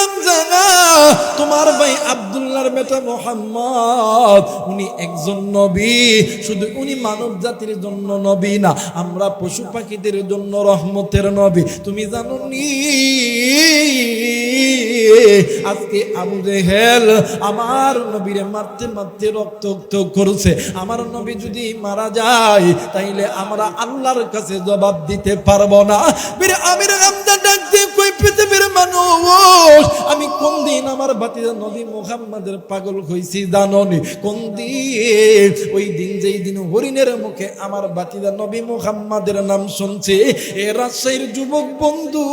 হামজা তোমার ভাই আব্দুল্লাহর বেটা মোহাম্মদ, উনি একজন নবী। শুধু উনি মানব জাতির জন্য নবী না, আমরা পশু পাখিদের জন্য রহমতের নবী। তুমি জানো নি? আজকে আবু জেহেল আমার নবীরে মারতে মারতে রক্ত করছে। আমার নবী যদি মারা যায়, তাইলে আমরা আল্লাহর কাছে জবাব দিতে পারব না। আমির হামজা ডাক দিয়ে কই, পৃথিবীর মানুষ কোন দিন আমার বাতিজা নবী মুহাম্মাদের পাগল হইছি জাননি? কোন দিন? ওই দিন যেই দিন হরিণের মুখে আমার বাতিজা নবী মুহাম্মাদের নাম শুনছে, এ রাজশাহীর যুবক বন্ধু।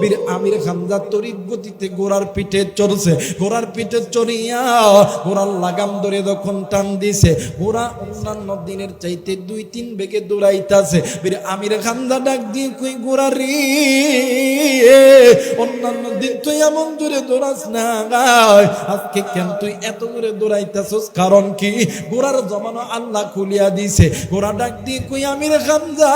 বীর আমির হামজা তরিত গতিতে ঘোড়ার পিঠে চড়ছে, ঘোড়ার পিঠে চড়িয়া ঘোড়ার লাগাম ধরে যখন টান দিছে, ঘোড়া অন্যান্য দিনের চাইতে দুই তিন বেগে দৌড়াইতাছে। বীর আমির হামজা ডাক দিয়ে কই, ঘোড়া অন্যান্য দিন তুই এমন জোরে দৌড়াস না আজকে কেন তুই এত জোরে দৌড়াইতাছস? কারণ কি? ঘোড়ার জমানো আল্লাহ খুলিয়া দিছে। ঘোড়া ডাক দিয়ে কই, আমির হামজা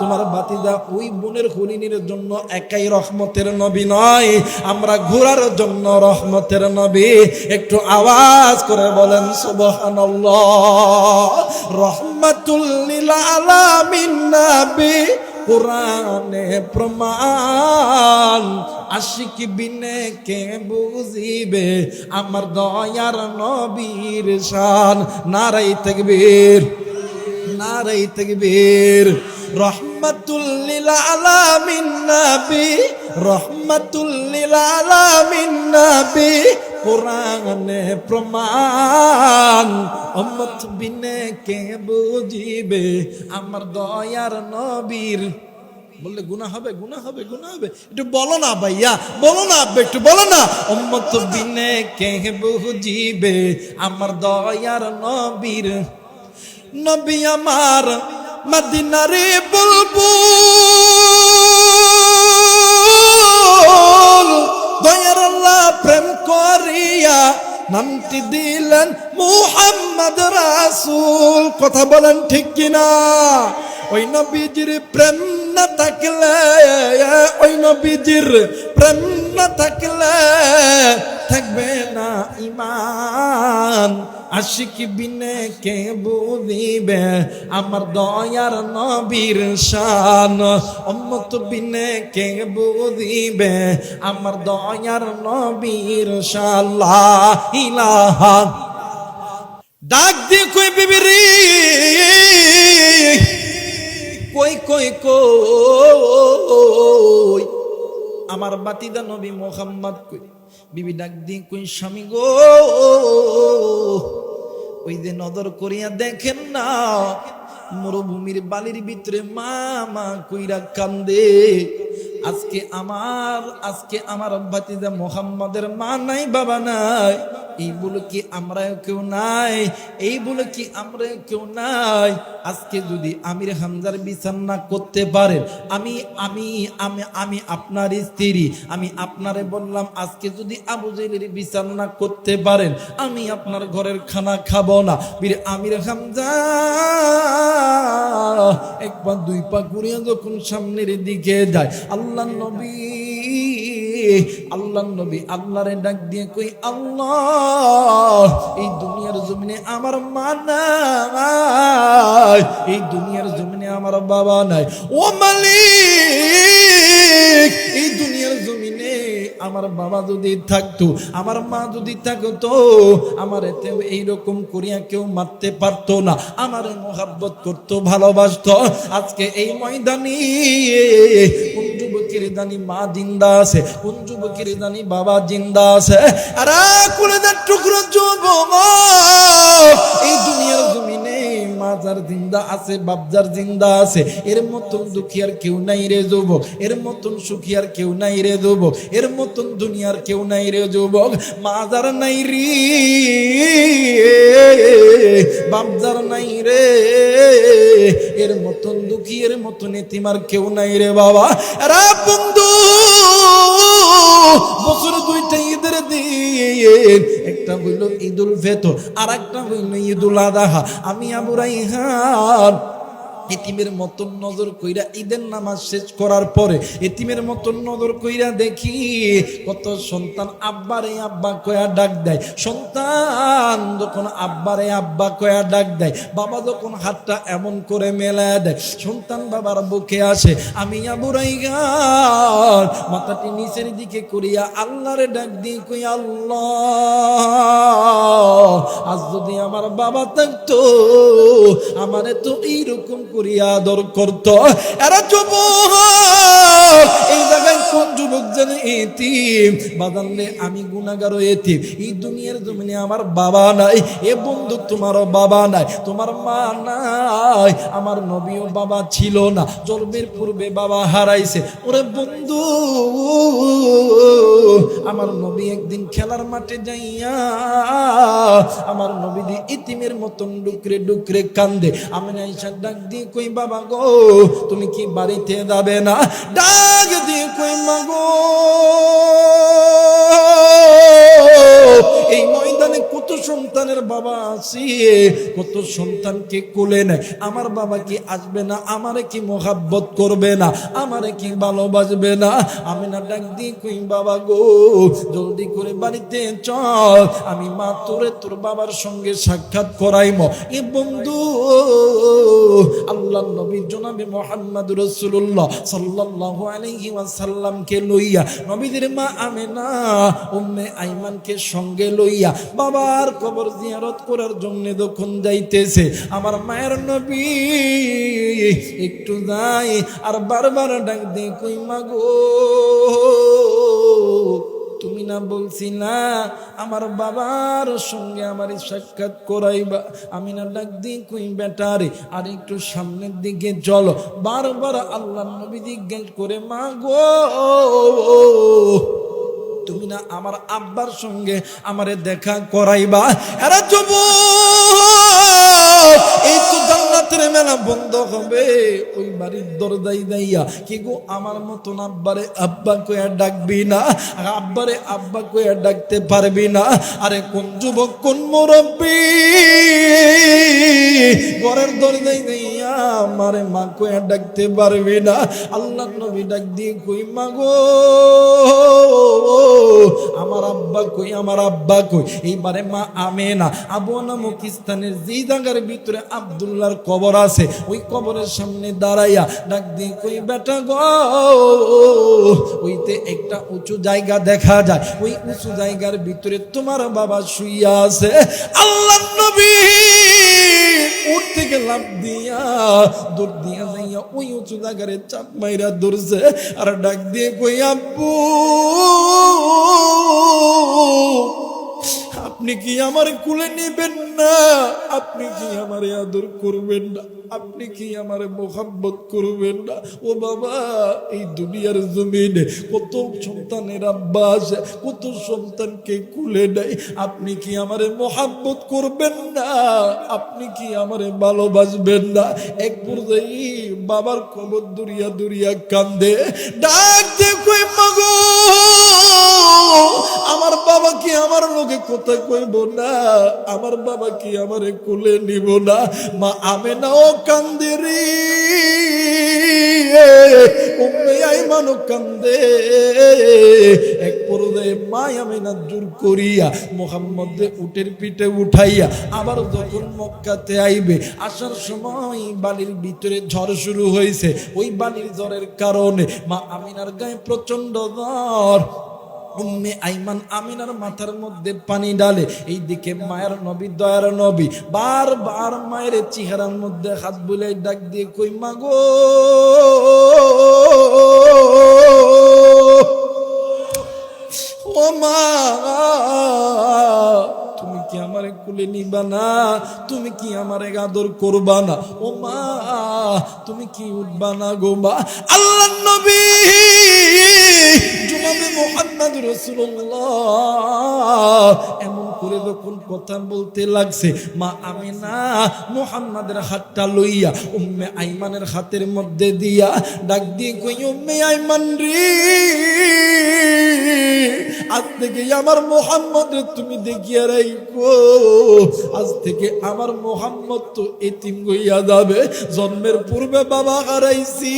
তোমার বাতিজা ওই বোনের হরিণীর জন্য একাই রহমতের নবী নয়, আমরা ঘোড়ার জন্য রহমতের নবী। একটু আওয়াজ করে বলেন, সুবহানাল্লাহ। রহমাতুল্লিল আলামিন নবী। কোরআনে প্রমাণ। আশিক বিনে কে বুঝিবে? আমার দয়ার নবীর শান। নারাই তেকবীর নারাই তাকবীর। বিনে কে আমার দয়ার নবীর। বললে গুণা হবে গুণা হবে গুণা হবে। একটু বলো না ভাইয়া, বলো না আব্বা, একটু বলো না। অম্মত বিনে কে বুঝিবে? আমার দয়ার নবীর। নবী আমার মদিনারে বলব, দয়ার আল্লাহ প্রেম করিয়া নামটি দিলেন মুহাম্মদ রাসূল। কথা বলেন ঠিক কিনা? ওই নবীজির প্রেম না থাকলে, ওই নবীজির প্রেম না থাকলে থাকবে না ইমান। আশিক বিনে কে বুঝিবে? আমার দয়ার নবীর শান। অম্মত বিনে কে বুঝিবে? আমার দয়ার নবীর শাল্লাহ ইলাহা ডাক দিয়ে কই বিবিরি কই কই কই? আমার বাতিদা নবী মোহাম্মদ কই? বিবি ডাক দিয়ে কই স্বামী গো? ওই যে নজর করিয়া দেখেন না, মরুভূমির বালির ভিতরে মা মা কইরা কান্দে। আজকে আমার আজকে আমার ভাতিজা মোহাম্মদের মা নাই, বাবা নাই। এই বলে কি আমরা কেউ নাই? এই বলে কি আমরা কেউ নাই? আজকে যদি আমির হামজার বিচার না করতে পারেন আমি আমি আমি আমি আপনার স্ত্রী, আমি আপনারে বললাম, আজকে যদি আবু জেলের বিচার না করতে পারেন, আমি আপনার ঘরের খানা খাব না। বীর আমির হামজা, একবার দুই পা ঘুরিয়ে যখন সামনের দিকে যায়, আল্লাহ নবী আল্লাহ নবী আল্লাহরে ডাক দিয়ে কই, আল্লাহ, এই দুনিয়ার জমিনে আমার মা নাই, এই দুনিয়ার জমিনে আমার বাবা নাই। ও মালিক, এই দুনিয়ার জমিনে আমার বাবা যদি থাকতো, আমার মা যদি থাকতো, আমার এতে এইরকম করিয়া কেউ মারতে পারতো না। আমার মোহাব্বত করতো, ভালোবাসত। আজকে এই ময়দানি যুবকের জানি মা জিন্দা আছে? কোন যুবকের জানি বাবা জিন্দা আছে? আর, কুলেদার টুকরো যুবক এই দুনিয়ার জমিনে মাজার জিন্দা আছে বাবজার জিন্দা আছে। এর মতন দুঃখী আর কেউ নাই রে যুবক। এর মতন সুখী আর কেউ নাই রে যুবক। এর মতন দুনিয়ার কেউ নাই রে যুবক। মাজার নাই রে বাবজার নাই রে। এর মতন দুঃখী, এর মতন এতিমার কেউ নাই রে বাবা। রা বন্ধু, বছর দুইটা ঈদের দিয়ে একটা হইল ঈদুল ফেতর আর একটা হইল ঈদুল আদাহা। আমি আবু রাইহান এতিমের মতন নজর কইরা ঈদের নামাজ শেষ করার পরে এতিমের মতন নজর কইরা দেখি কত সন্তান আব্বারে আব্বা কয়া ডাক দেয়। সন্তান যখন আব্বারে আব্বা কয়া ডাক দেয়, বাবা যখন হাতটা এমন করে মেলায় দেয়, সন্তান বাবার বুকে আসে, আমি আবুরাই গান মাথাটি নিচের দিকে করিয়া আল্লাহরে ডাক দিয়ে কই আল্লাহ, আজ যদি আমার বাবা থাকতো, আমারে তো এইরকম করিয়া আদর করত। এরা যুবক কোন যুবক যেন এতিম। বাদানলে আমি গুণাগার এতিম। এই দুনিয়ার জমিনে আমার বাবা নাই, এ বন্ধু তোমারও বাবা নাই, তোমার মা নাই, আমার নবীও বাবা ছিল না। জন্মের পূর্বে বাবা হারাইছে। ওরে বন্ধু, আমার নবী একদিন খেলার মাঠে যাইয়া, আমার নবী দি ইতিমের মতন ডুকরে ডুকরে কান্দে। আমি আইসা ডাক দিয়ে কই, বাবা গো, তুমি কি বাড়িতে যাবে না? ডাক দিয়ে কই মাগো। এই ময়দানে সন্তানের বাবা আছে? কত সন্তানকে কোলে নেয়? আমার বাবা কি আসবে না? আমারে কি মোহাব্বত করবে না? আমারে কি ভালোবাসবে না? আমি না ডাক দিয়ে কই, বাবা গো, জলদি করে বাড়িতে চল। আমি মা তোরে তোর বাবার সঙ্গে সাক্ষাৎ করাইম। এ বন্ধু আল্লাহ নবী জনাবে মোহাম্মদ রসুল্লাহ সাল্লাল্লাহু আলাইহি ওয়াসাল্লামকে লইয়া, নবীদের মা আমেনা, উম্মে আইমানকে সঙ্গে লইয়া বাবার কবর জিয়ারত করার জন্য যখন যাইতেছে, আমার মায়ের নবী একটু যাই আর বারবার ডাক দিয়ে কই মাগো তুমি না বলছি না আমার বাবার সঙ্গে আমার সাক্ষাৎ করাইবা? আমি না ডাক দিই কই বেটারে আর একটু সামনের দিকে চলো। বারবার আল্লাহ নবী জিজ্ঞেস করে, মা গো তুমি না আমার আব্বার সঙ্গে আমারে দেখা করাইবা? এরা যুব এই তো জান্নাতের মেলা বন্ধ হবে। ওই বাড়ির দরজাই দাইয়া, কি গো আমার মতন আব্বারে আব্বা কয়া ডাকবি না? আব্বারে আব্বা কয়া ডাকতে পারবি না? আরে কোন যুবক, কোন মুরব্বী? ঘরের দরজাই দাইয়া আমারে মা কয়া ডাকতে পারবি না। আল্লাহ নবী ডাক দিয়ে কই মাগো আমার আব্বা কই, আমার আব্বা কই? এইবারে মা আমে না আবু নামক স্থানের যেই জায়গার ভিতরে আবদুল্লাহর কবর আছে। ওই কবরের সামনে দাঁড়াইয়া ডাক দিয়ে কই, বেটা গো, ওইতে একটা উঁচু জায়গা দেখা যায়। ওই উঁচু জায়গার ভিতরে তোমার বাবা শুইয়া আছে। আল্লাহ নবী উঠ থেকে লাভ দিয়া দৌড় দিয়া যাইয়া ওই উঁচু জায়গারে চাপ মাইরা দৌড়ছে আর ডাক দিয়ে কই আব্বু! আপনি কি আমার কুলে নেবেন না? আপনি কি আমার আদর করবেন না? আপনি কি আমার মোহাব্বত করবেন না? ও বাবা, এই দুনিয়ার জমিনে কত সন্তানের আব্বা আছে, কত সন্তানকে কুলে নেয়। আপনি কি আমারে মোহাব্বত করবেন না? আপনি কি আমারে ভালোবাসবেন না? এক পর্যায়ে বাবার কবর দুরিয়া দুরিয়া কান্দে, ডাক মাগো আমার বাবা কি আমার লোকে কথা কইব না? আমার বাবা কি আমারে কোলে নিব না? মা আমে না ও কান্দে উম্মে আইমানও কান্দে। এক পর্যায়ে মা আমি না করিয়া পিঠে উঠাইয়া মক্কাতে আইবে, আসার সময় বালির ভিতরে ঝড় শুরু হয়েছে ওই বালির জ্বরের কারণে মা আমিনার গায়ে প্রচণ্ড জ্বর। উম্মে আইমান আমিনার মাথার মধ্যে পানি ডালে এই দিকে মায়ের নবী, দয়ার নবী, বারবার মায়ের চেহারার মধ্যে হাত বুলে ডাক দিয়ে কই মাগো ও মা! কুলে নিবা না। তুমি কি আমারে আদর করবা না? ও মা, তুমি কি উঠবা না গো মা? আল্লাহ নবী রসুল্লাহ এমন করে যখন কথা বলতে লাগছে, মা আমি না মোহাম্মদের হাতটা লইয়া, উম্মে আইমানের হাতের মধ্যে দিয়া ডাক দিয়ে কই, উম্মে আইমান রে, আজ থেকে আমার মোহাম্মদ তুমি দেখিয়া রাইকো আজ থেকে আমার মোহাম্মদ তো এতিম হইয়া যাবে। জন্মের পূর্বে বাবা হারাইছি।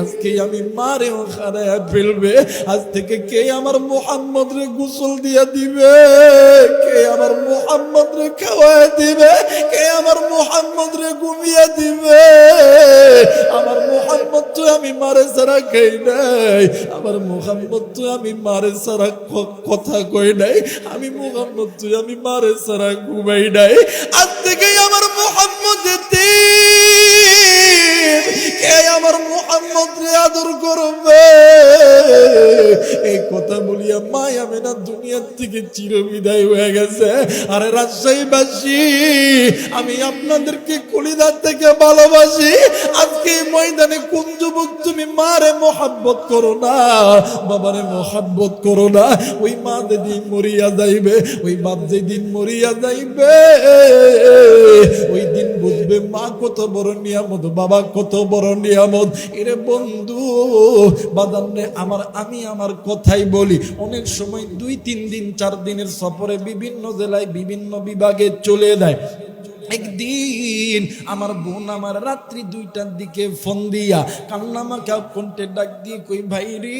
আজকে আমি মারেও হারাইয়া ফেলবে। আজ থেকে কে আমার মোহাম্মদ রে গোসল দিয়া দিবে? কে আমার মোহাম্মদ রে খাওয়ায় দিবে? কে আমার মোহাম্মদ রে ঘুমিয়ে দিবে? আমার মোহাম্মদ তো আমি মারে সারা খাই নাই। আমার মোহাম্মদ তো আমি মারে সারা কথা কই নাই। আমি মোহাম্মদ তো আমি মারে সারা ঘুমাই নাই। আজ থেকে আমার মোহাম্মদ ময়দানে কোন যুবক তুমি মারে মোহাব্বত করো না? বাবারে মোহাব্বত করো না। ওই মা যেদিন মরিয়া যাইবে, ওই বাপ যেদিন মরিয়া যাইবে, ওই দিন বুঝবে মা কত বড় নিয়ামত, বাবা কত বড় নিয়ামত। এরে বন্ধু বাদান্নে আমার, আমি আমার কথাই বলি। অনেক সময় দুই, তিন দিন, চার দিনের সফরে বিভিন্ন জেলায় বিভিন্ন বিভাগে চলে যায়। একদিন আমার বোন আমার রাত্রি দুইটার দিকে ফোন দিয়া কান্নামাকা কণ্ঠে ডাক দিয়ে কই, ভাই রে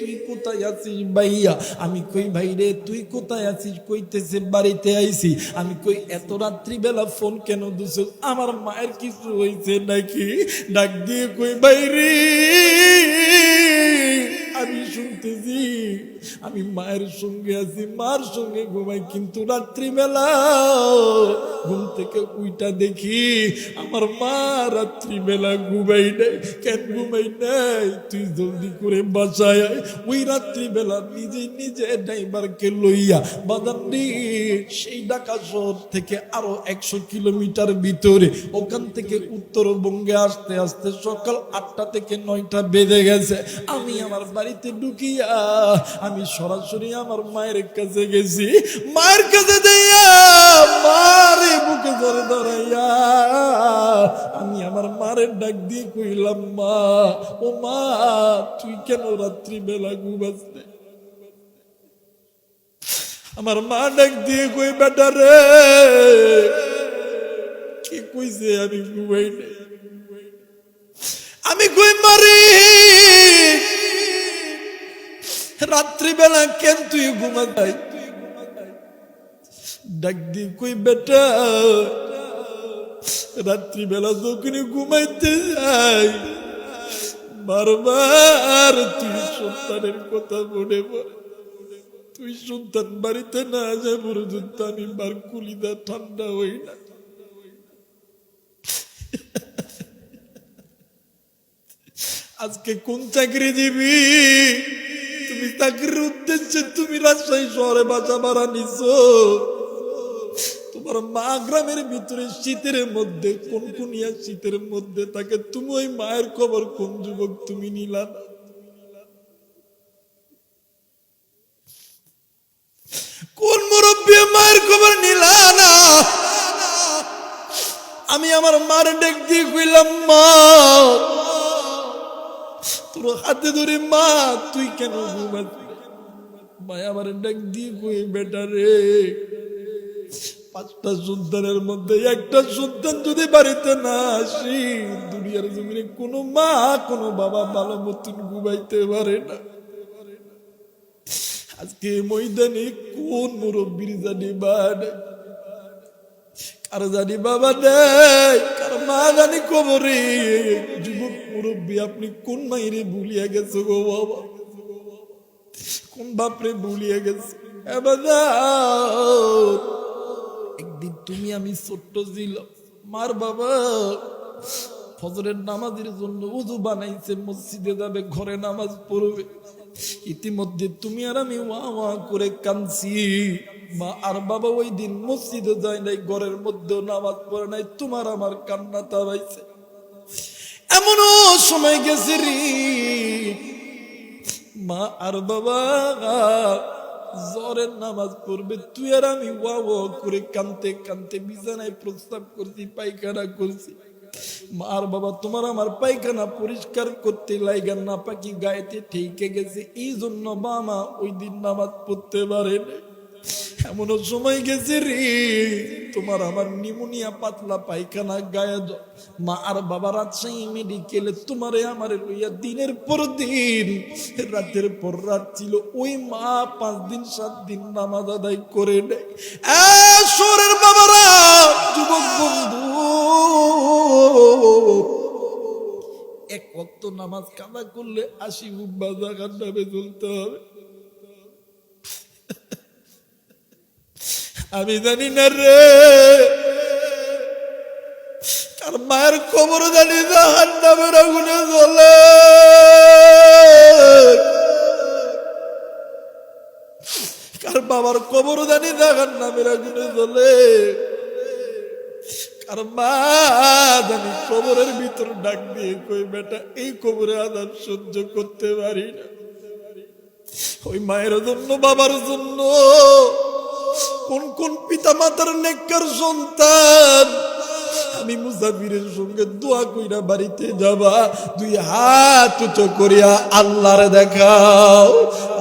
তুই কোথায় আছিস ভাইয়া? আমি কই, ভাই রে, তুই কোথায় আছিস? কইতেছে, বাড়িতে আইছি। আমি কই, এত রাত্রি বেলা ফোন কেন দিছ আমার মায়ের কিছু হয়েছে নাকি? ডাক দিয়ে কই, ভাই রে, আমি শুনতেছি, আমি মায়ের সঙ্গে আছি, মার সঙ্গে ঘুমাই, কিন্তু রাত্রিবেলা ঘুম থেকে উইটা দেখি আমার মা রাত্রিবেলা ঘুমাই নাই। কেন ঘুমাই নাই? তুই জলদি করে বাসায় ওই রাত্রিবেলা নিজে নিজে ড্রাইভারকে লইয়া বাদামনি সেই ঢাকা শহর থেকে আরও একশো কিলোমিটার ভিতরে, ওখান থেকে উত্তরবঙ্গে আসতে আসতে সকাল আটটা থেকে নয়টা বেজে গেছে। আমি আমার বাড়িতে ঢুকিয়া আমি সরাসরি আমার মায়ের কাছে গেছি মায়ের কাছে যাইয়া মারে বুকে ধরে ধরাইয়া আমি আমার মারের ডাক দিয়ে কইলাম, মা, ও মা, তুই কেন রাত্রিবেলা ঘুমাস না? আমার মা ডাক দিয়ে কই, বেটা রে, কি কইছে আমি ঘুমাই নাই আমি কই, মারি রাত্রিবেলা কেন তুই ঘুমাতাই? ডাক দিয়ে কই বেটা, রাত্রিবেলা যখন ঘুমাইতে যাই, বারবার তুই সন্তানের কথা মনে তুই সন্তান বাড়িতে না যায় পর্যন্ত আমি বার কুলিদা ঠান্ডা হই না। আজকে কোন চাকরি দিবি তুমি চাকরির উদ্দেশ্যে তুমি রাজশাহী শহরে বাসা ভাড়া নিছো। তোমার মা গ্রামের ভিতরে শীতের মধ্যে কোন কোনিয়া শীতের মধ্যে তাকে তুমি ওই মায়ের খবর কোন যুবক তুমি নিলা না? কোন মুরব্বী মায়ের খবর নিলা না? আমি আমার মার ডেক দিয়ে কইলাম, মা তোর হাতে ধরে, মা, তুই কেন মা আমার ডাক দিয়ে কই, বেটা রে, পাঁচটা সন্তানের মধ্যে একটা সন্তান যদি বাড়িতে না আসি, দুনিয়ার জমিনে কোনো মা, কোনো বাবা ভালো মতন ঘুমাইতে পারে না। আজকে ময়দানে কোন মুরব্বীর জানি কার জানি বাবা নেই কার মা জানি কবরে মুরব্বী, আপনি কোন মাইরে ভুলিয়া গেছো গো বাবা? কোন বাপরে ভুলিয়া গেছে? একদিন তুমি আমি ছোট্ট ছিল মার বাবা, ফজরের নামাজের জন্য উজু বানাইছে, মসজিদে যাবে, ঘরে নামাজ পড়বে। ইতিমধ্যে তুমি আর আমি ওয়া ওয়া করে কাঁদছি। মা আর বাবা ওই দিন মসজিদে যায় নাই, ঘরের মধ্যেও নামাজ পড়ে নাই, তোমার আমার কান্না তাবাইছে এমনও সময় গেছে রে। মা আর বাবা জোরের নামাজ পড়বে, তুই আর আমি ওয়া করে কানতে কানতে বিছানায় প্রস্তাব করছি, পায়খানা করছি। মার বাবা, তোমার আমার পায়খানা পরিষ্কার করতে লাইগান না পাকি গায়েতে ঠেকে গেছে এই জন্য বাবা ওই দিন নামাজ পড়তে পারে না। এমনও সময় গেছে রে, তোমার আমার নিমোনিয়া পাতলা পায়খানা গায়ে মা আর বাবা রাজশাহী মেডিকেলে তোমারে আমারে লইয়া দিনের পর দিন, রাতের পর রাত ছিল, ওই মা পাঁচ দিন, সাত দিন নামাজ আদায় করে নেয়। বাবারা, যুবক বন্ধু, এক ওয়াক্ত নামাজ কাদা করলে আশি উব্বা জাগার নামে চলতে হবে। আমি জানি না রে। কার মায়ের খবর জানি জাহান নামের আগুনে জ্বলে। কার বাবার কবর জানি জাহান নামের আগুনে জ্বলে। কার মা জানি কবরের ভিতর ডাক দিয়ে কই বেটা, এই কবরে আদান সহ্য করতে পারি না। ওই মায়ের জন্য, বাবার জন্য কোন কোন পিতা মাতার নেককার সন্তান? আমি মুসাফিরের সঙ্গে দোয়া কইরা বাড়িতে যাবা, দুই হাত উঁচু করিয়া আল্লাহরে দেখাও।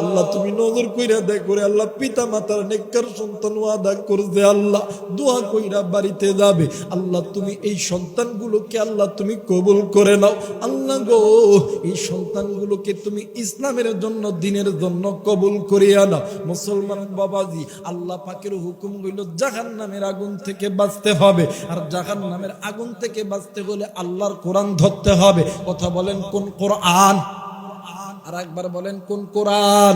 আল্লাহ তুমি নজর কইরা দেখো রে আল্লাহ পিতা মাতার নেককার সন্তান ওয়াদা করছে আল্লাহ, দোয়া কইরা বাড়িতে যাবে। আল্লাহ তুমি এই সন্তানগুলোকে আল্লাহ তুমি কবুল করে নাও। আল্লাহ গো, এই সন্তানগুলোকে তুমি ইসলামের জন্য, দিনের জন্য কবুল করিয়া নাও। মুসলমান বাবাজি, আল্লাহ পাকের হুকুম হইল জাহান নামের আগুন থেকে বাঁচতে হবে। আর জাহান নামের আগুন থেকে বাঁচতে হলে আল্লাহর কোরআন ধরতে হবে। কথা বলেন কোন কোরআন? আর একবার বলেন কোন কোরআন?